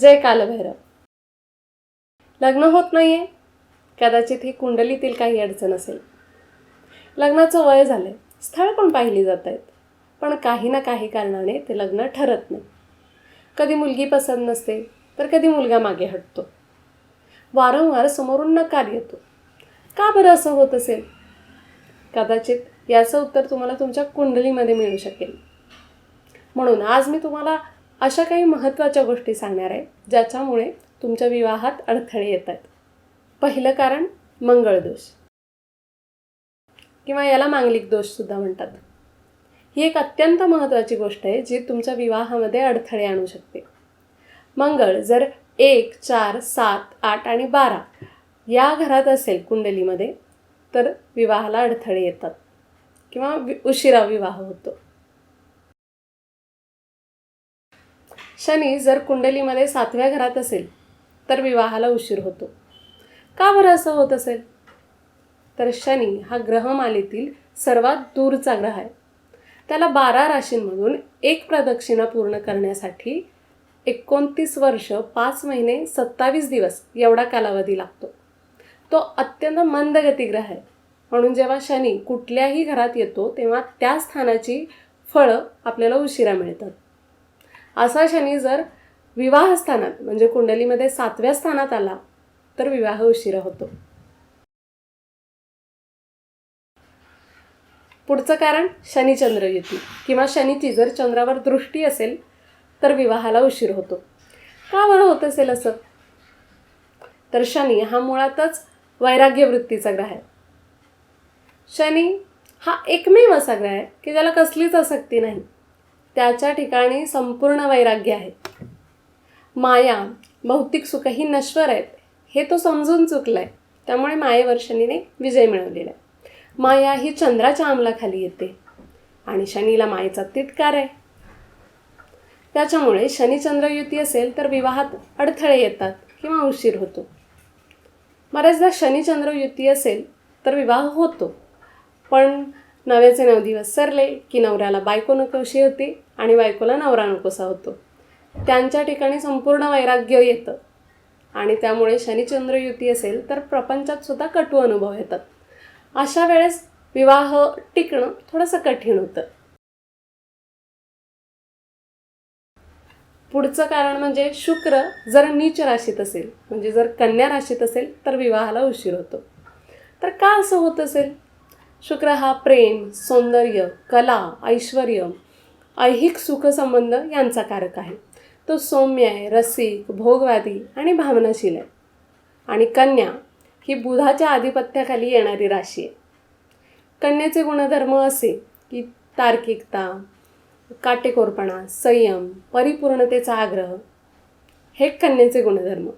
जय कालभैरव. लग्न होत नाहीये. कदाचित ही कुंडलीतील काही अडचण असेल. लग्नाचं वय झालं आहे स्थळ पण पाहिली जात आहेत पण काही ना काही कारणाने ते लग्न ठरत नाही. कधी मुलगी पसंत नसते तर कधी मुलगा मागे हटतो. वारंवार समोरून नकार येतो. का बरं असं होत असेल? कदाचित याचं उत्तर तुम्हाला तुमच्या कुंडलीमध्ये मिळू शकेल. म्हणून आज मी तुम्हाला अशा काही महत्त्वाच्या गोष्टी सांगणार आहे ज्याच्यामुळे तुमच्या विवाहात अडथळे येतात. पहिलं कारण मंगळदोष किंवा याला मांगलिक दोषसुद्धा म्हणतात. ही एक अत्यंत महत्त्वाची गोष्ट आहे जी तुमच्या विवाहामध्ये अडथळे आणू शकते. मंगळ जर एक चार सात आठ आणि बारा या घरात असेल कुंडलीमध्ये तर विवाहाला अडथळे येतात. किंवा वि- उशिरा विवाह होतो. शनी जर कुंडलीमध्ये सातव्या घरात असेल तर विवाहाला उशीर होतो. का बरं असं होत असेल? तर शनी हा ग्रहमालेतील सर्वात दूरचा ग्रह आहे. त्याला बारा राशींमधून एक प्रदक्षिणा पूर्ण करण्यासाठी एकोणतीस वर्ष पाच महिने सत्तावीस दिवस एवढा कालावधी लागतो. तो अत्यंत मंदगती ग्रह आहे. म्हणून जेव्हा शनी कुठल्याही घरात येतो तेव्हा त्या स्थानाची फळं आपल्याला उशिरा मिळतात. असा शनी जर विवाह स्थानात म्हणजे कुंडलीमध्ये सातव्या स्थानात आला तर विवाह उशिरा होतो. पुढचं कारण शनिचंद्र युती. किंवा शनीची जर चंद्रावर दृष्टी असेल तर विवाहाला उशीर होतो. का बरं होत असेल असं? तर शनी हा मुळातच वैराग्य वृत्तीचा ग्रह आहे. शनी हा एकमेव असा ग्रह आहे की ज्याला कसलीच आसक्ती नाही. त्याच्या ठिकाणी संपूर्ण वैराग्य आहे. माया भौतिक सुख ही नश्वर आहेत हे तो समजून चुकलाय. त्यामुळे मायेवर विजय मिळवलेला आहे. माया ही चंद्राच्या अंमलाखाली येते आणि शनीला मायेचा तिटकार आहे. त्याच्यामुळे शनिचंद्र युती असेल तर विवाहात अडथळे येतात किंवा उशीर होतो. बऱ्याचदा शनिचंद्र युती असेल तर विवाह होतो. पण नव्याचे नऊ दिवस सरले की नवऱ्याला बायको नकोशी होती आणि बायकोला नवरा नकोसा होतो. त्यांच्या ठिकाणी संपूर्ण वैराग्य येतं. आणि त्यामुळे शनिचंद्र युती असेल तर प्रपंचात सुद्धा कटू अनुभव येतात. अशा वेळेस विवाह टिकणं थोडंसं कठीण होतं. पुढचं कारण म्हणजे शुक्र जर नीच राशीत असेल म्हणजे जर कन्या राशीत असेल तर विवाहाला उशीर होतो. तर का असं होत असेल? शुक्र हा प्रेम सौंदर्य कला ऐश्वर ऐहिक सुखसंबंध यांचा कारक आहे. तो सौम्य आहे रसिक भोगवादी आणि भावनाशील आहे. आणि कन्या ही बुधाच्या आधिपत्याखाली येणारी राशी आहे. कन्याचे गुणधर्म असे की तार्किकता काटेकोरपणा संयम परिपूर्णतेचा आग्रह हे कन्याचे गुणधर्म.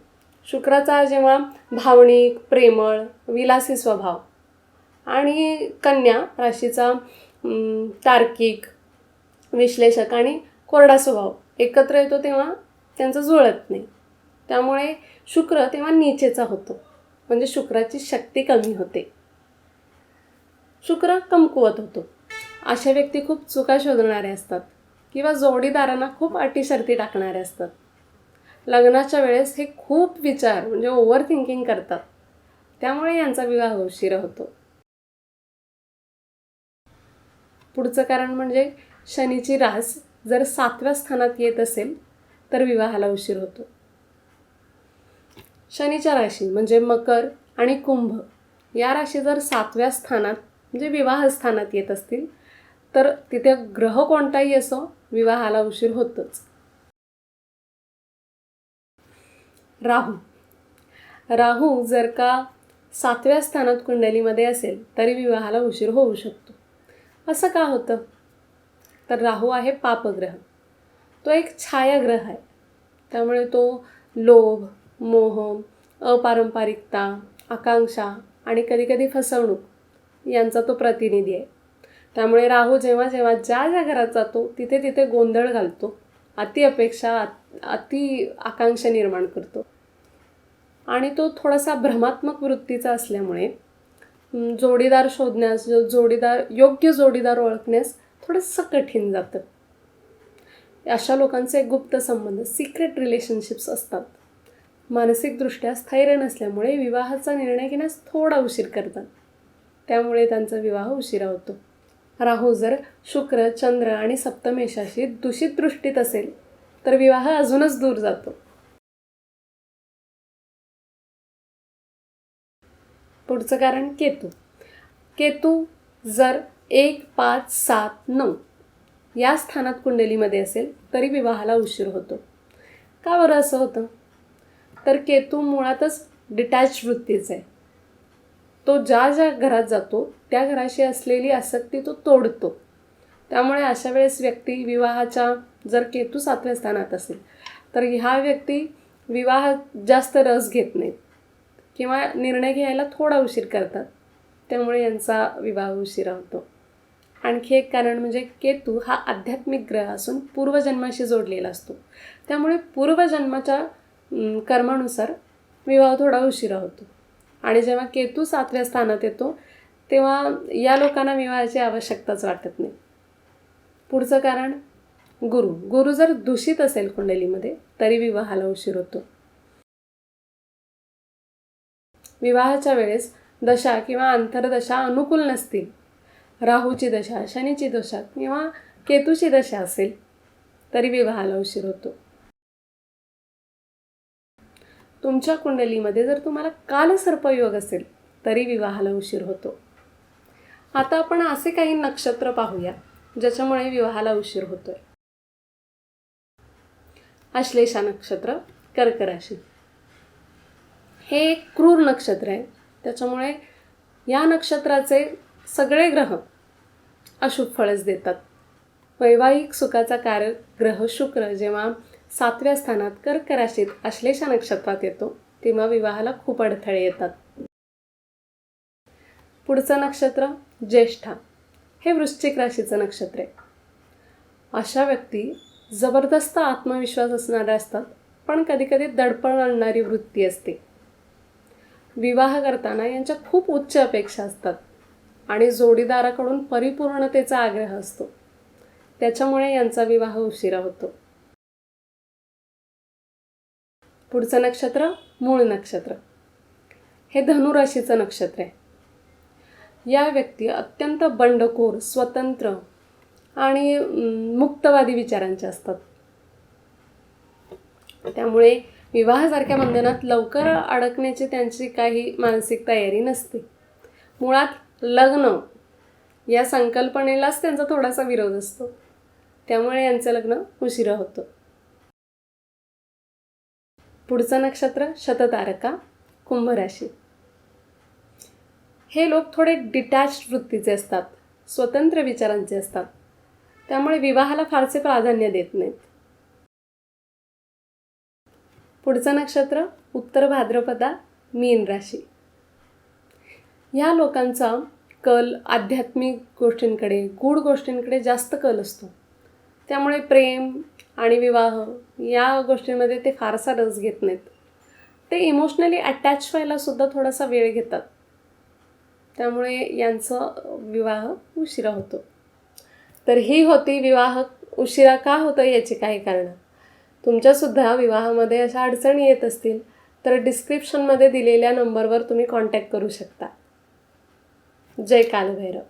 शुक्राचा जेव्हा भावनिक प्रेमळ विलासी स्वभाव आणि कन्या राशीचा तार्किक विश्लेषक आणि कोरडा स्वभाव. एकत्र येतो तेव्हा त्यांचं जुळत नाही. त्यामुळे शुक्र तेव्हा नीचेचा होतो. म्हणजे शुक्राची शक्ती कमी होते. शुक्र कमकुवत होतो. अशा व्यक्ती खूप चुका शोधणारे असतात किंवा जोडीदारांना खूप अटी शर्ती टाकणारे असतात. लग्नाच्या वेळेस हे खूप विचार म्हणजे ओव्हर थिंकिंग करतात. त्यामुळे यांचा विवाह उशिरा होतो. पुढचं कारण म्हणजे शनीची रास जर सातव्या स्थानात येत असेल तर विवाहाला उशीर होतो. शनीच्या राशी म्हणजे मकर आणि कुंभ या राशी जर सातव्या स्थानात म्हणजे विवाह स्थानात येत असतील तर तिथे ग्रह कोणताही असो विवाहाला उशीर होतोच. राहू. राहू जर का सातव्या स्थानात कुंडलीमध्ये असेल तरी विवाहाला उशीर होऊ शकतो. असं का होतं? तर राहू आहे पापग्रह. तो एक छायाग्रह आहे. त्यामुळे तो लोभ मोह अपारंपरिकता आकांक्षा आणि कधीकधी फसवणूक यांचा तो प्रतिनिधी आहे. त्यामुळे राहू जेव्हा जेव्हा ज्या ज्या घरात जातो तिथे तिथे गोंधळ घालतो अति अपेक्षा अति आकांक्षा निर्माण करतो. आणि तो थोडासा भ्रमात्मक वृत्तीचा असल्यामुळे जोडीदार शोधण्यास जो जोडीदार योग्य जोडीदार ओळखण्यास थोडंसं कठीण जातं. अशा लोकांचे गुप्त संबंध सिक्रेट रिलेशनशिप्स असतात. मानसिकदृष्ट्या स्थैर्य नसल्यामुळे विवाहाचा निर्णय घेण्यास थोडा उशीर करतात. त्यामुळे त्यांचा विवाह उशिरा होतो. राहू जर शुक्र चंद्र आणि सप्तमेशाशी दूषित दृष्टीत असेल तर विवाह अजूनच दूर जातो. पुढचं कारण केतू. केतू जर एक पाच सात नऊ या स्थानात कुंडलीमध्ये असेल तरी विवाहाला उशीर होतो. का बरं असं होतं? तर केतू मुळातच डिटॅच वृत्तीचा आहे. तो ज्या ज्या घरात जातो त्या घराशी असलेली आसक्ती तो तोडतो. त्यामुळे अशा वेळेस व्यक्ती विवाहाच्या जर केतू सातव्या स्थानात असेल तर ह्या व्यक्ती विवाहात जास्त रस घेत नाहीत. किंवा निर्णय घ्यायला थोडा उशीर करतात. त्यामुळे यांचा विवाह उशिरा होतो. आणखी एक कारण म्हणजे केतू हा आध्यात्मिक ग्रह असून पूर्वजन्माशी जोडलेला असतो. त्यामुळे पूर्वजन्माच्या कर्मानुसार विवाह थोडा उशिरा होतो. आणि जेव्हा केतू सातव्या स्थानात येतो तेव्हा या लोकांना विवाहाची आवश्यकताच वाटत नाही. पुढचं कारण गुरु. गुरु जर दूषित असेल कुंडलीमध्ये तरी विवाहाला उशीर होतो. विवाहाच्या वेळेस दशा किंवा अंतरदशा अनुकूल नसतील. राहूची दशा शनीची दशा किंवा केतूची दशा असेल तरी विवाहाला उशीर होतो. तुमच्या कुंडलीमध्ये जर तुम्हाला कालसर्पयोग असेल तरी विवाहाला उशीर होतो. आता आपण असे काही नक्षत्र पाहूया ज्याच्यामुळे विवाहाला उशीर होतोय. आश्लेषा नक्षत्र कर्क राशी हे एक क्रूर नक्षत्र आहे. त्याच्यामुळे या नक्षत्राचे सगळे ग्रह अशुभ फळच देतात. वैवाहिक सुखाचा कारक ग्रह शुक्र जेव्हा सातव्या स्थानात कर्क राशीत आश्लेषा नक्षत्रात येतो तेव्हा विवाहाला खूप अडथळे येतात. पुढचं नक्षत्र ज्येष्ठा. हे वृश्चिक राशीचं नक्षत्र आहे. अशा व्यक्ती जबरदस्त आत्मविश्वास असणाऱ्या असतात पण कधीकधी दडपण आणणारी वृत्ती असते. विवाह करताना यांच्या खूप उच्च अपेक्षा असतात आणि जोडीदाराकडून परिपूर्णतेचा आग्रह असतो. त्याच्यामुळे यांचा विवाह उशिरा होतो. पुढचं नक्षत्र मूळ नक्षत्र. हे धनुराशीचं नक्षत्र आहे. या व्यक्ती अत्यंत बंडखोर स्वतंत्र आणि मुक्तवादी विचारांच्या असतात. त्यामुळे विवाहासारख्या बंधनात लवकर अडकण्याची त्यांची काही मानसिक तयारी नसते. मुळात लग्न या संकल्पनेलाच त्यांचा थोडासा विरोध असतो. त्यामुळे यांचं लग्न उशिरा होतं. पुढचं नक्षत्र शततारका कुंभ राशी हे लोक थोडे डिटॅच वृत्तीचे असतात. स्वतंत्र विचारांचे असतात. त्यामुळे विवाहाला फारसे प्राधान्य देत नाहीत. पुढचं नक्षत्र उत्तर भाद्रपदा मीन राशी. या लोकांचा कल आध्यात्मिक गोष्टींकडे गूढ गोष्टींकडे जास्त कल असतो. त्यामुळे प्रेम आणि विवाह या गोष्टींमध्ये ते फारसा रस घेत नाहीत. ते इमोशनली अटॅच व्हायला सुद्धा थोडासा वेळ घेतात. त्यामुळे यांचं विवाह उशिरा होतो. तर ही होती विवाह उशिरा का होतं याची काही कारणं. तुमच्यासुद्धा विवाहामध्ये अशा अडचणी येत असतील तर डिस्क्रिप्शनमध्ये दिलेल्या नंबरवर तुम्ही कॉन्टॅक्ट करू शकता. जय कालभैरव.